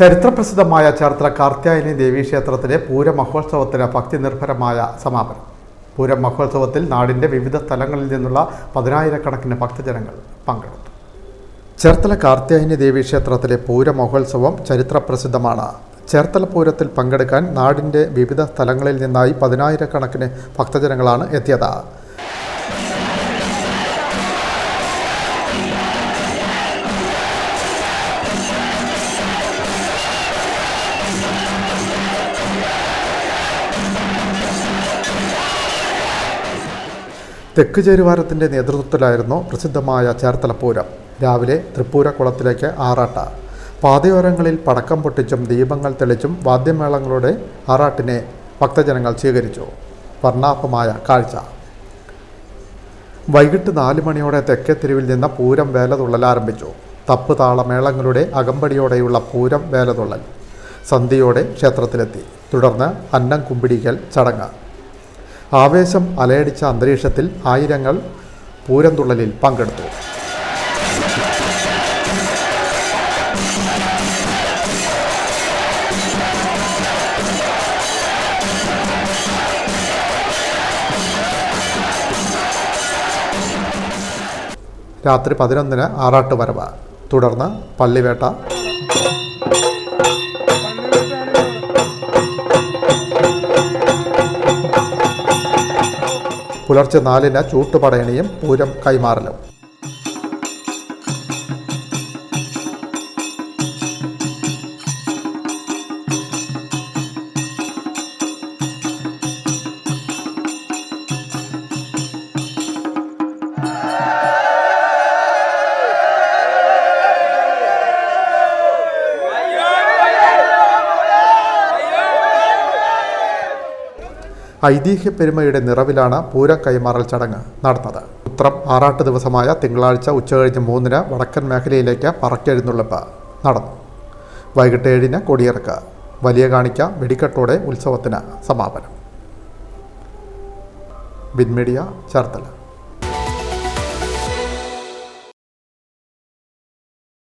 ചരിത്രപ്രസിദ്ധമായ ചേർത്തല കാർത്യായനി ദേവീക്ഷേത്രത്തിലെ പൂരമഹോത്സവത്തിന് ഭക്തി നിർഭരമായ സമാപനം. പൂരം മഹോത്സവത്തിൽ നാടിന്റെ വിവിധ സ്ഥലങ്ങളിൽ നിന്നുള്ള പതിനായിരക്കണക്കിന് ഭക്തജനങ്ങൾ പങ്കെടുത്തു. ചേർത്തല കാർത്യായനി ദേവീക്ഷേത്രത്തിലെ പൂരമഹോത്സവം ചരിത്രപ്രസിദ്ധമാണ്. ചേർത്തല പൂരത്തിൽ പങ്കെടുക്കാൻ നാടിന്റെ വിവിധ സ്ഥലങ്ങളിൽ നിന്നായി പതിനായിരക്കണക്കിന് ഭക്തജനങ്ങളാണ് എത്തിയത്. തെക്ക് ചേരുവാരത്തിന്റെ നേതൃത്വത്തിലായിരുന്നു പ്രസിദ്ധമായ ചേർത്തല പൂരം. രാവിലെ തൃപ്പൂര കുളത്തിലേക്ക് ആറാട്ട. പാതയോരങ്ങളിൽ പടക്കം പൊട്ടിച്ചും ദീപങ്ങൾ തെളിച്ചും വാദ്യമേളങ്ങളുടെ ആറാട്ടിനെ ഭക്തജനങ്ങൾ സ്വീകരിച്ചു. വർണാഭമായ കാഴ്ച. വൈകിട്ട് നാല് മണിയോടെ തെക്കേ തെരുവിൽ നിന്ന് പൂരം വേലതുള്ളൽ ആരംഭിച്ചു. തപ്പ് താളമേളങ്ങളുടെ അകമ്പടിയോടെയുള്ള പൂരം വേലതുള്ളൽ സന്ധ്യയോടെ ക്ഷേത്രത്തിലെത്തി. തുടർന്ന് അന്നം കുമ്പിടിക്കൽ ചടങ്ങ്. ആവേശം അലയടിച്ച അന്തരീക്ഷത്തിൽ ആയിരങ്ങൾ പൂരന്തുള്ളലിൽ പങ്കെടുത്തു. രാത്രി പതിനൊന്നിന് ആറാട്ട് വരവ് തുടർന്ന് പള്ളിവേട്ട പുലർച്ചെ നാലിന് ചൂട്ടുപടയണിയും പൂരം കൈമാറലും ഐതിഹ്യ പെരുമയുടെ നിറവിലാണ് പൂര കൈമാറൽ ചടങ്ങ് നടന്നത്. ഉത്രം ആറാട്ട് ദിവസമായ തിങ്കളാഴ്ച ഉച്ചകഴിഞ്ഞ് മൂന്നിന് വടക്കൻ മേഖലയിലേക്ക് പറക്കെഴുന്നള്ളിപ്പ് നടന്നു. വൈകിട്ട് ഏഴിന് കൊടിയിറക്ക്. വലിയ കാണിക്ക വെടിക്കെട്ടോടെ ഉത്സവത്തിന് സമാപനം. ബിൻമീഡിയ ചേർത്തല.